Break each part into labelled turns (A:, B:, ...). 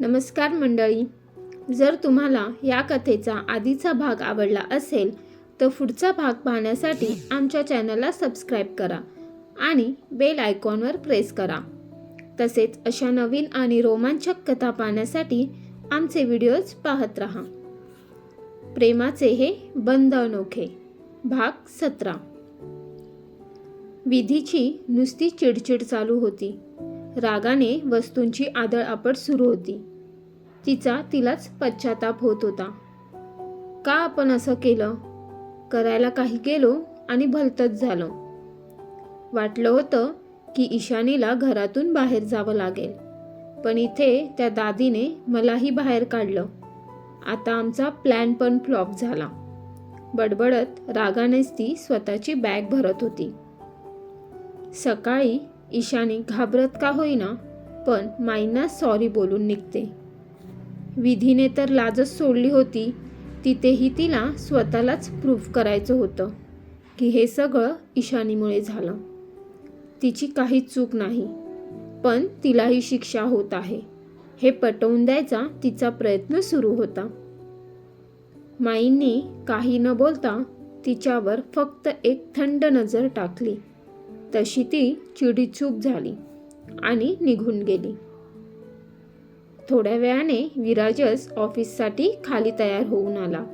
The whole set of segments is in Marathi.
A: नमस्कार मंडळी. जर तुम्हाला या कथेचा आधीचा भाग आवडला असेल तर पुढचा भाग पाहण्यासाठी आमच्या चॅनलला सबस्क्राईब करा आणि बेल आयकॉनवर प्रेस करा. तसेच अशा नवीन आणि रोमांचक कथा पाहण्यासाठी आमचे व्हिडिओज पाहत राहा. प्रेमाचे हे बंद अनोखे. भाग सतरा. विधीची नुसती चिडचिड चालू होती. रागाने वस्तूंची आदळआपट सुरू होती. तिचा तिलाच पश्चाताप होत होता. का आपण असं केलं? करायला काही गेलो आणि भलतच झालं. वाटलं होतं की ईशानीला घरातून बाहेर जावं लागेल. पण इथे त्या दादीने मलाही बाहेर काढलं. आता आमचा प्लॅन पण फ्लॉप झाला. बडबडत रागानेच ती स्वतःची बॅग भरत होती. सकाळी ईशानी घाबरत का होईना पण माईंना सॉरी बोलून निघते. विधीने तर लाजच सोडली होती तिथेही तिला स्वतःलाच प्रूफ करायचं होतं की हे सगळं ईशानीमुळे झालं. तिची काही चूक नाही पण तिलाही शिक्षा होत आहे. हे पटवून द्यायचा तिचा प्रयत्न सुरू होता. माईंनी काही न बोलता तिच्यावर फक्त एक थंड नजर टाकली. तशी ती चिडीचूप झाली आणि निघून गेली. थोड्या वेळाने विराजस ऑफिससाठी खाली तयार होऊन आला.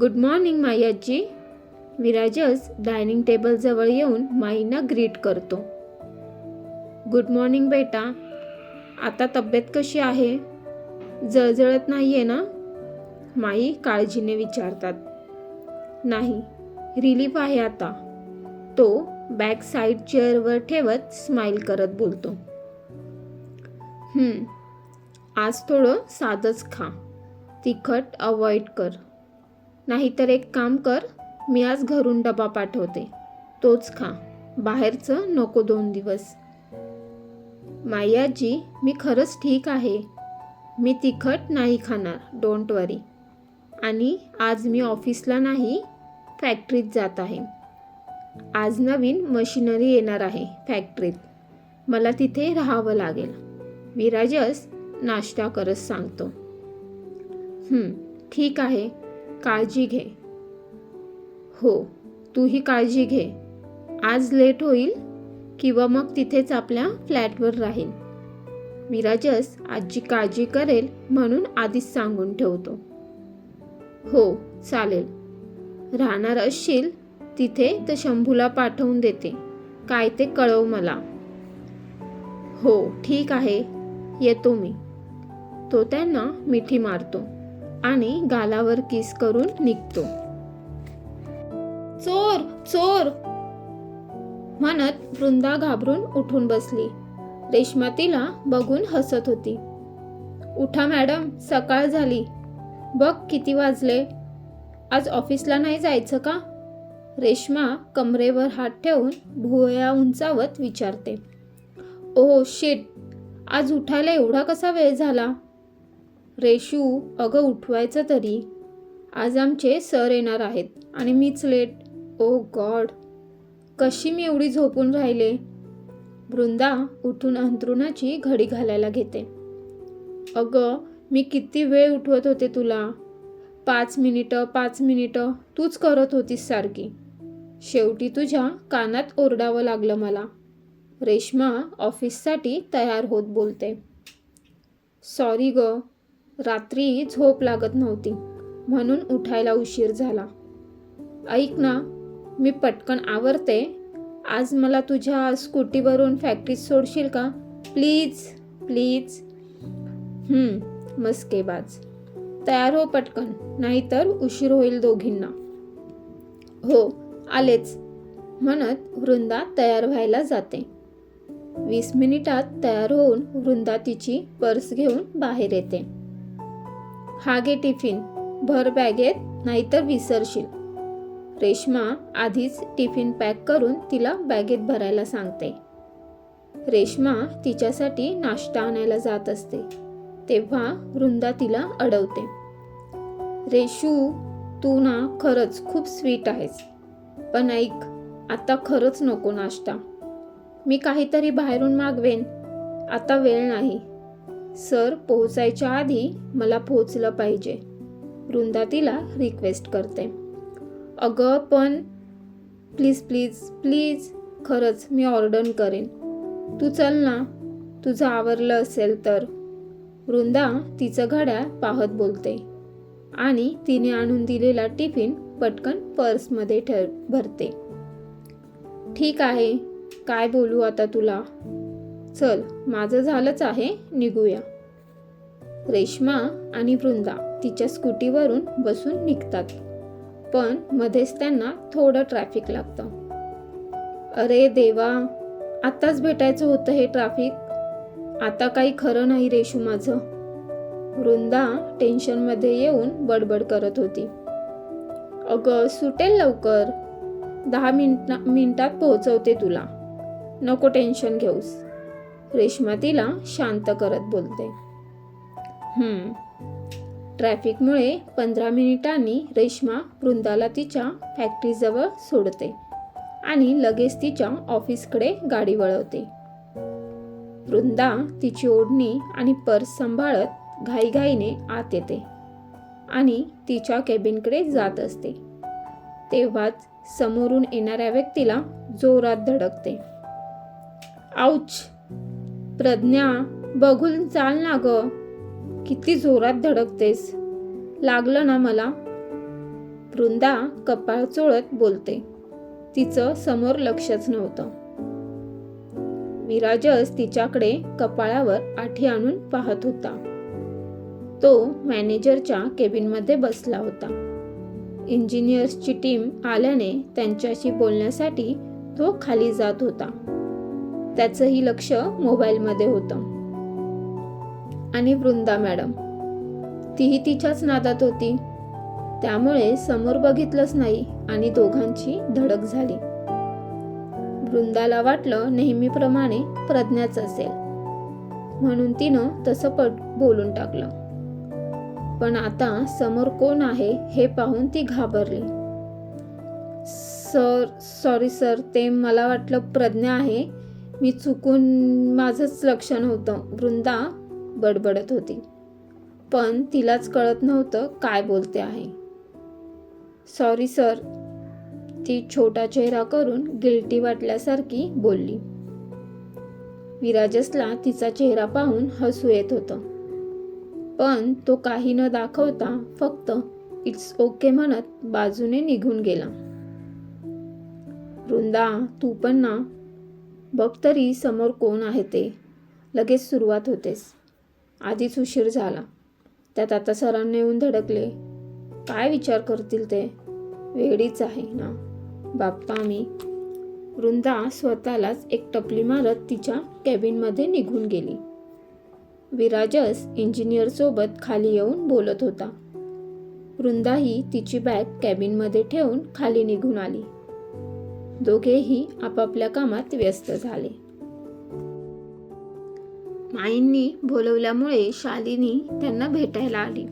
A: गुड मॉर्निंग माई आजी विराजस डायनिंग टेबलजवळ येऊन माईंना ग्रीट करतो. गुड मॉर्निंग बेटा. आता तब्येत कशी आहे? जळजळत नाही आहे ना? माई काळजीने विचारतात. नाही. रिलीफ आहे आता. तो बॅक साईड चेअरवर ठेवत स्माईल करत बोलतो. आज थोडं साधंच खा. तिखट अवॉइड कर. नाहीतर एक काम कर मी आज घरून डबा पाठवते. तोच खा. बाहेरचं नको दोन दिवस. मायाजी मी खरंच ठीक आहे. मी तिखट नाही खाणार डोंट वरी आणि आज मी ऑफिसला नाही फॅक्टरीत जात आहे. आज नवीन मशिनरी येणार आहे फॅक्टरीत. मला तिथे राहावं लागेल. विराजस नाश्ता करत सांगतो. ठीक आहे. काळजी घे. हो तूही काळजी घे. आज लेट होईल किंवा मग तिथेच आपल्या फ्लॅटवर राहील विराजस आजी काळजी करेल म्हणून आधीच सांगून ठेवतो. हो चालेल. राहणार असशील तिथे तर शंभूला पाठवून देते. काय ते कळव मला. हो ठीक आहे. येतो मी. तो त्यांना मिठी मारतो आणि गालावर किस करून निघतो. चोर चोर! म्हणत वृंदा घाबरून उठून बसली. रेश्मा तिला बघून हसत होती. उठा मॅडम सकाळ झाली. बघ किती वाजले. आज ऑफिसला नाही जायचं का? रेश्मा कमरेवर हात ठेवून भुवया उंचावत विचारते ओ शिट आज उठायला एवढा कसा वेळ झाला? रेशू अगं उठवायचं तरी. आज आमचे सर येणार आहेत आणि मीच लेट. ओ गॉड कशी मी एवढी झोपून राहिले? वृंदा उठून अंथरुणाची घडी घालायला घेते. अगं मी किती वेळ उठवत होते तुला. पाच मिनिटं पाच मिनिटं तूच करत होतीस सारखी. शेवटी तुझ्या कानात ओरडावं लागलं मला. रेश्मा ऑफिससाठी तयार होत बोलते. सॉरी ग रात्री झोप लागत नव्हती म्हणून उठायला उशीर झाला. ऐक ना मी पटकन आवरते. आज मला तुझ्या स्कूटीवरून फॅक्टरीत सोडशील का? Please please. मस्केबाज. तयार हो पटकन नाहीतर उशीर होईल दोघींना. हो आलेच. म्हणत वृंदा तयार व्हायला जाते. वीस मिनिटात तयार होऊन वृंदा तिची पर्स घेऊन बाहेर येते. हा गे टिफिन. भर बॅगेत नाहीतर विसरशील. रेश्मा आधीच टिफिन पॅक करून तिला बॅगेत भरायला सांगते. रेश्मा तिच्यासाठी नाश्ता आणायला जात असते. तेव्हा वृंदा तिला अडवते. रेशू तू ना खरंच खूप स्वीट आहेस. पण ऐक आता खरंच नको नाश्ता. मी काहीतरी बाहेरून मागवेन. आता वेळ नाही. सर पोहोचायच्या आधी मला पोहोचलं पाहिजे. वृंदा तिला रिक्वेस्ट करते. अगं पण प्लीज प्लीज प्लीज खरंच मी ऑर्डर करेन. तू चल ना. तुझं आवरलं असेल तर. वृंदा तिचं घड्याळ पाहत बोलते. आणि तिने आणून दिलेला टिफिन पटकन पर्समध्ये ठेव भरते. ठीक आहे. काय बोलू आता तुला? चल माझं झालंच आहे निघूया. रेश्मा आणि वृंदा तिच्या स्कूटीवरून बसून निघतात. पण मध्येच त्यांना थोडं ट्रॅफिक लागतं. अरे देवा आत्ताच भेटायचं होतं हे ट्रॅफिक आता काही खरं नाही रेशू माझं. वृंदा टेन्शनमध्ये येऊन बडबड करत होती. अगं सुटेल लवकर. दहा मिनिटा मिनिटात पोहोचवते तुला. नको टेन्शन घेऊस. रेश्मा तिला शांत करत बोलते. ट्रॅफिकमुळे पंधरा मिनिटांनी रेश्मा वृंदाला तिच्या फॅक्टरीजवळ सोडते आणि लगेच तिच्या ऑफिसकडे गाडी वळवते. वृंदा तिची ओढणी आणि पर्स सांभाळत घाईघाईने आत येते. आणि तिच्या केबिनकडे जात असते. तेव्हाच समोरून येणाऱ्या व्यक्तीला जोरात धडकते. आऊच प्रज्ञा बघून चाल ना ग. किती जोरात धडकतेस. लागलं ना मला. वृंदा कपाळ चोळत बोलते. तिचं समोर लक्षच नव्हतं. विराजस तिच्याकडे कपाळावर आठी आणून पाहत होता. तो मॅनेजरच्या केबिनमध्ये बसला होता. इंजिनियर्सची टीम आल्याने त्यांच्याशी बोलण्यासाठी तो खाली जात होता. त्याचंही लक्ष मोबाईलमध्ये होतं. आणि वृंदा मॅडम तीही तिच्याच नादात होती. त्यामुळे समोर बघितलंच नाही आणि दोघांची धडक झाली. वृंदाला वाटलं नेहमीप्रमाणे प्रज्ञाच असेल. म्हणून तिनं तसं पट बोलून टाकलं. पण आता समोर कोण आहे हे पाहून ती घाबरली. सर सॉरी सर ते मला वाटलं प्रज्ञा आहे. मी चुकून माझंच लक्ष नव्हतं वृंदा बडबडत होती. पण तिलाच कळत नव्हतं काय बोलते आहे. सॉरी सर ती छोटा चेहरा करून गिल्टी वाटल्यासारखी बोलली. विराजसला तिचा चेहरा पाहून हसू येत होतं. पण तो काही न दाखवता फक्त इट्स ओके म्हणत बाजूने निघून गेला. वृंदा तू पण ना बघ तरी समोर कोण आहे ते. लगेच सुरुवात होतेस आधीच उशीर झाला. त्यात आता सरांना येऊन धडकले. काय विचार करतील ते? वेळीच आहे ना बाप्पा मी. वृंदा स्वतःलाच एक टपली मारत तिच्या कॅबिनमध्ये निघून गेली. विराजस इंजिनियरसोबत खाली येऊन बोलत होता. वृंदाही तिची बॅग कॅबिनमध्ये ठेवून खाली निघून आली. दोघेही आपापल्या कामात व्यस्त झाले. माईंनी बोलवल्यामुळे शालिनी त्यांना भेटायला आली.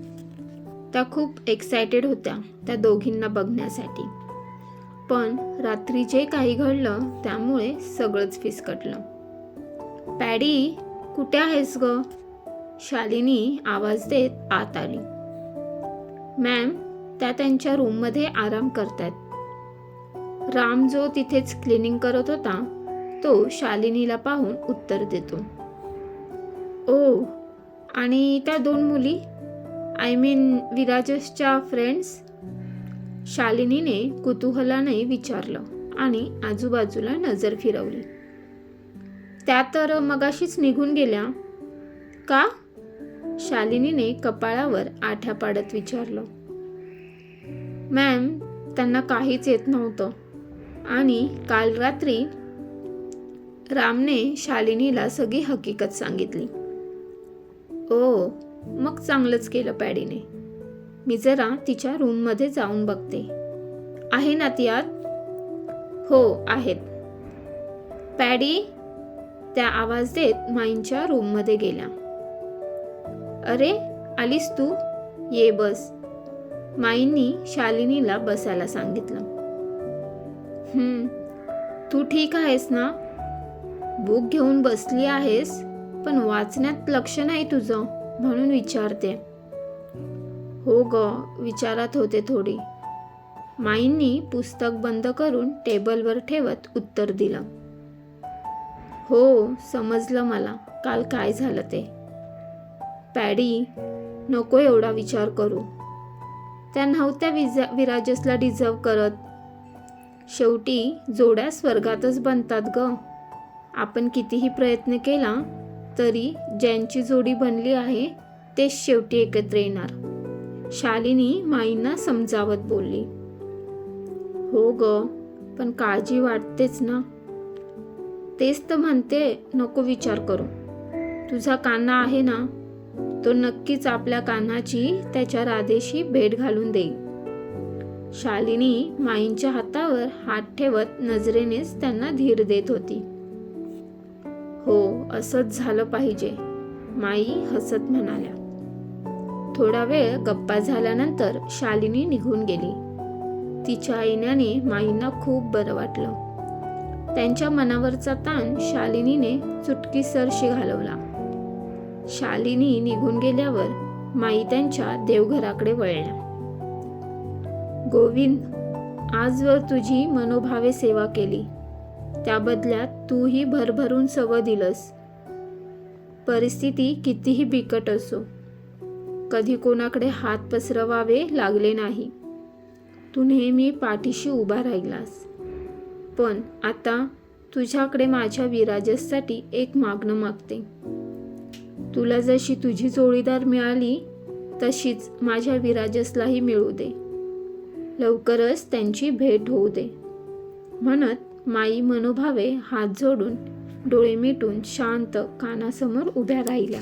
A: त्या खूप एक्सायटेड होत्या त्या दोघींना बघण्यासाठी. पण रात्री जे काही घडलं त्यामुळे सगळंच फिसकटलं. पॅडी कुठे आहेस ग? शालिनी आवाज देत आत आली. मॅम त्या त्यांच्या रूममध्ये आराम करतायत. राम जो तिथेच क्लिनिंग करत होता तो शालिनीला पाहून उत्तर देतो. ओ आणि त्या दोन मुली? आय मीन विराजसच्या फ्रेंड्स शालिनीने कुतूहलाने विचारलं आणि आजूबाजूला नजर फिरवली. त्या तर मगाशीच निघून गेल्या. का? शालिनीने कपाळावर आठ्या पाडत विचारलं. मॅम त्यांना काहीच येत नव्हतं. आणि काल रात्री रामने शालिनीला सगळी हकीकत सांगितली. ओ मग चांगलंच केलं पॅडीने. मी जरा तिच्या रूममध्ये जाऊन बघते. आहे ना ती आत? हो आहेत. पॅडी त्या आवाज देत माईंच्या रूममध्ये गेल्या. अरे आलीस तू? ये बस. माईंनी शालिनीला बसायला सांगितलं. तू ठीक आहेस ना? बुक घेऊन बसली आहेस पण वाचण्यात लक्ष नाही तुझं म्हणून विचारते. हो ग विचारात होते थोडी. माईंनी पुस्तक बंद करून टेबलवर ठेवत उत्तर दिलं. हो समजलं मला. काल काय झालं ते? पॅडी नको एवढा विचार करू. त्या नव्हत्या विजा विराजसला डिझर्व करत. शेवटी जोड्या स्वर्गातच बनतात ग. आपण कितीही प्रयत्न केला तरी ज्यांची जोडी बनली आहे तेच शेवटी एकत्र येणार. शालिनी माईंना समजावत बोलली. हो ग पण काळजी वाटतेच ना. तेच तर म्हणते नको विचार करू. तुझा कान्हा आहे ना तो नक्कीच आपल्या कान्हाची त्याच्या राधेशी भेट घालून देईल. शालिनी माईंच्या हातावर हात ठेवत नजरेनेच त्यांना धीर देत होती. हो असंच झालं पाहिजे माई हसत म्हणाल्या. थोडा वेळ गप्पा झाल्यानंतर शालिनी निघून गेली. तिच्या येण्याने माईंना खूप बरं वाटलं. त्यांच्या मनावरचा ताण शालिनीने चुटकीसरशी घालवला. शालिनी निघून गेल्यावर माई त्यांच्या देवघराकडे वळल्या. गोविंद आजवर तुझी मनोभावे सेवा केली. त्या बदल्यात तूही भरभरून सवं दिलंस. परिस्थिती कितीही बिकट असो कधी कोणाकडे हात पसरवावे लागले नाही. तू नेहमी पाठीशी उभा राहिलास. पण आता तुझ्याकडे माझ्या विराजससाठी एक मागणं मागते. तुला जशी तुझी जोडीदार मिळाली तशीच माझ्या विराजसलाही मिळू दे. लवकरच त्यांची भेट होऊ दे. म्हणत माई मनोभावे हात जोडून डोळे मिटून शांत कानासमोर उभ्या राहिल्या.